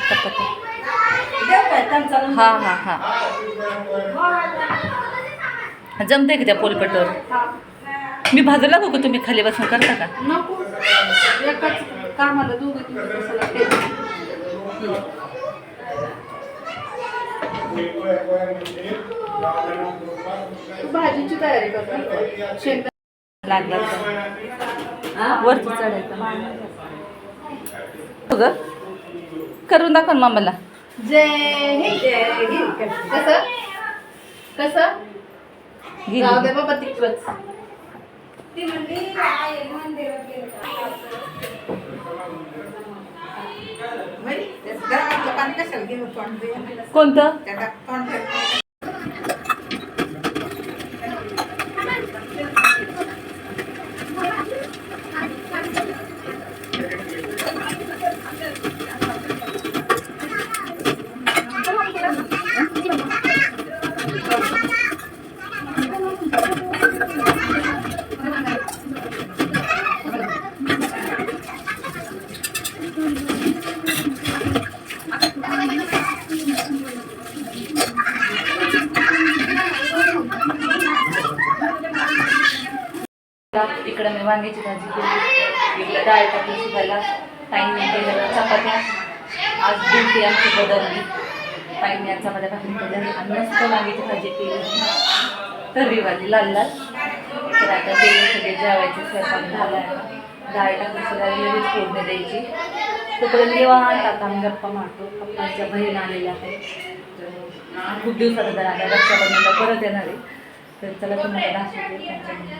चपात्या हा हा हा जमते का त्या पोलपटवर? मी भाजूला का तुम्ही खाली बसून करता का? कामाला भाजीची तयारी कर शेंगदा लागला तर. वरती चढायचं. हो ग करून दाखव ना मामाला जय हिंद. जय हिंद. कसं? कसं? गेली. जाऊ दे बाबा तिकडच. कोणतं? वांग्याची भाजी केली. इकडं डाळ टाकली शिजायला. ताईंनी केलेलं चपात्या. आज ड्युटी आमची बदलली. ताईंनी आज चपात्या टाकून केल्या. आणि मस्त वांग्याची भाजी केली. तर्री भाजी लाल लाल. तर आता ते सगळे जेवायचे स्वयंपाक झाला डाळ टाकून शिजायला लगेच फोडणे द्यायची. तोपर्यंत निवांत आता आम्ही गप्पा मारतो. पप्पांच्या बहीण आलेल्या आहेत. खूप दिवसात जर आता रक्षाबंधनला परत येणार आहे. तर चला तुम्हाला दाखवते त्यांच्या मुली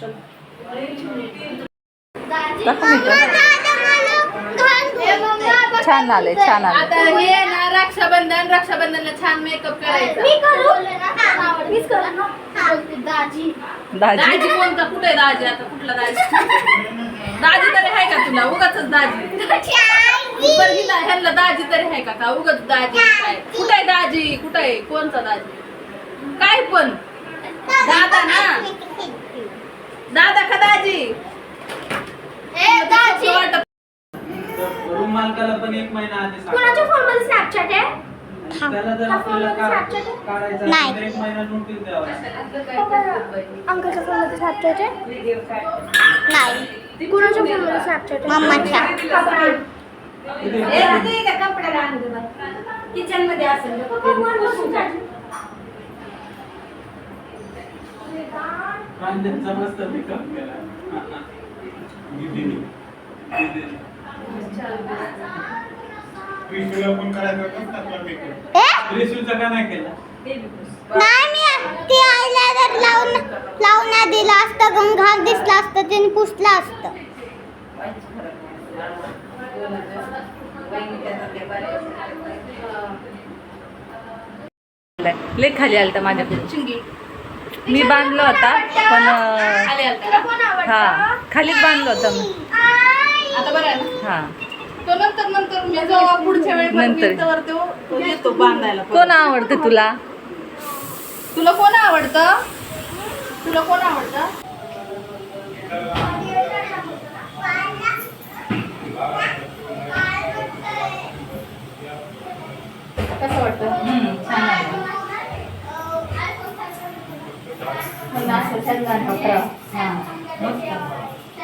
चलो. छान आले छान आले आता हे ना रक्षाबंधन रक्षाबंधनला छान मेकअप करायचा. दाजी. दाजी? कोणता? कुठे आहे दाजी आता? कुठला दाजी? दाजी तरी आहे का तुला? उगाच दाजी. बरं हिला ह्यांना दाजी तरी आहे का का? उगाच दाजी काय कुठे आहे दाजी? कुठे आहे? कोणचा दाजी? काय पण? दादा ना? दादा का दाजी. रूम मालकाला पण एक महिना आधी सांगा. कुणाच्या फोनमध्ये स्नॅपचॅट आहे त्याला जर आपल्याला फोन का- Snapchat? काढायचं नाही. असेल तर एक महिना नोटीस द्यावा. अंकलच्या फोनमध्ये स्नॅपचॅट आहे? नाही. कुणाच्या फोनमध्ये स्नॅपचॅट आहे? मम्माच्या. किचनमध्ये असेल. कांद्याचा मस्त मेकअप केला रिशूचा का नाही केला? नाही मी ती आईला जर लावून लावून दिलं असतं गं घाग दिसला असतं त्याने पुसलं असतं. लय खाली आलता माझ्याकडून चिंगी मी बांधलो होता पण हा खालीच बांधलो होता मी. आता बरं आहे ना? हा. तो नंतर नंतर मी जेव्हा पुढच्या वेळी नंतर. नंतर तो तो येतो बांधायला परत. कोण आवडते तुला? तुला कोण आवडतं? तुला कोण आवडतं? कसं वाटतं?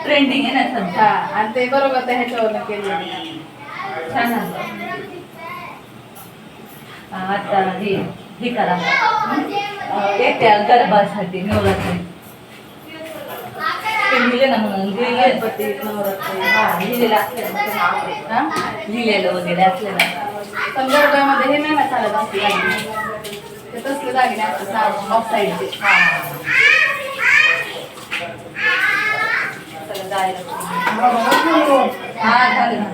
ट्रेंडिंग आहे ना सध्या. आणि ते बरोबर त्या ह्याच्यावर केलं छान आता हे हे करा. अं, गरबासाठी नवरात्री. ते लिहिले ना म्हणून लिहिले. गणपती नवरात्री हा लिहिलेलं असलं ना लिहिलेलं वगैरे असलं ना. पण गरब्यामध्ये हे नाही ना चालत असते दागिने ते तसले दागिने असतात ऑफ साईडचे चला जायला हा झालं ना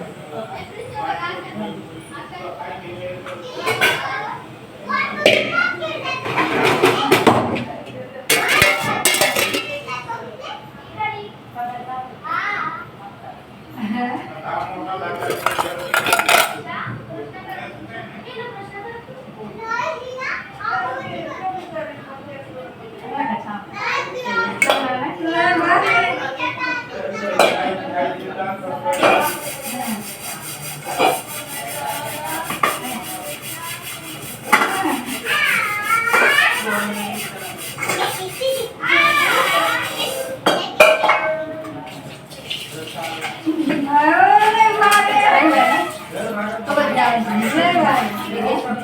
नाही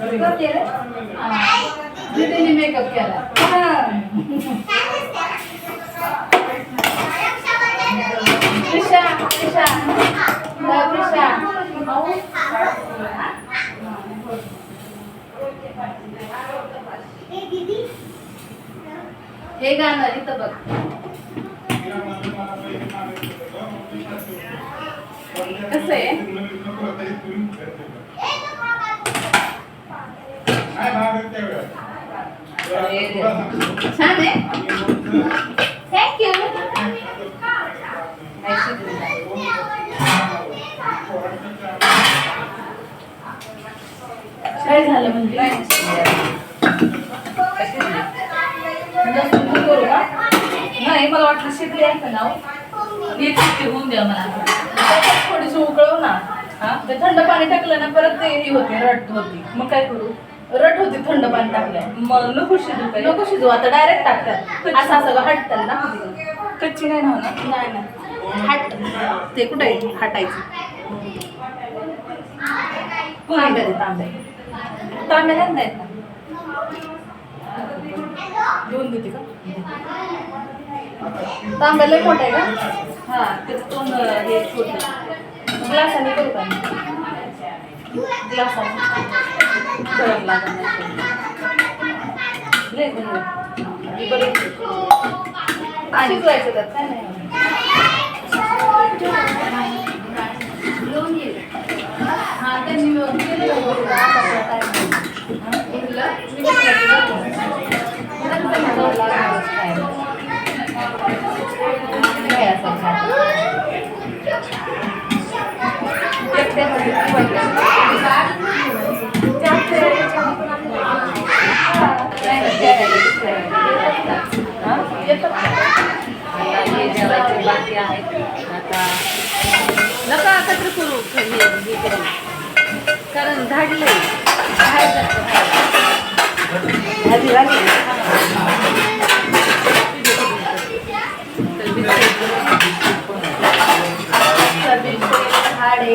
दीदीने मेकअप केला प्रिशा प्रिशा प्रिशा हे गाणं इथं बघ. कसं आहे? छान आहे. थँक्यू काय झालं म्हणजे? करू का नाही मला वाटलं शिकले आहे का नाव एक होऊन द्या मला. थोडीशी उकळव ना. हा ते थंड पाणी टाकलं ना परत ते होते रट होती. मग काय करू? रट होती थंड पाणी टाकल्या. मग नको शिजू काय नको शिजू आता डायरेक्ट टाकतात. असं असं हटतात ना कच्ची नाही ना होणार? नाही नाही. हट. ते कुठे हटायचं. तांबे तांबे तांबे नाही नाहीत ना? दोन देते का? तांबे लय मोठा आहे का हा त्याचं तोंड हे छोटं. ग्लासाने करू का? ग्लासाने सरळ लागणार नाही आणि शिजवायचं त्यात काय नाही. आता हे जेवायचे बाकी आहे आता नका एकत्र करू हे करू. कारण धाडलंय बाहेर जातं, भाजी झाली तर बिस्किट, हाडे,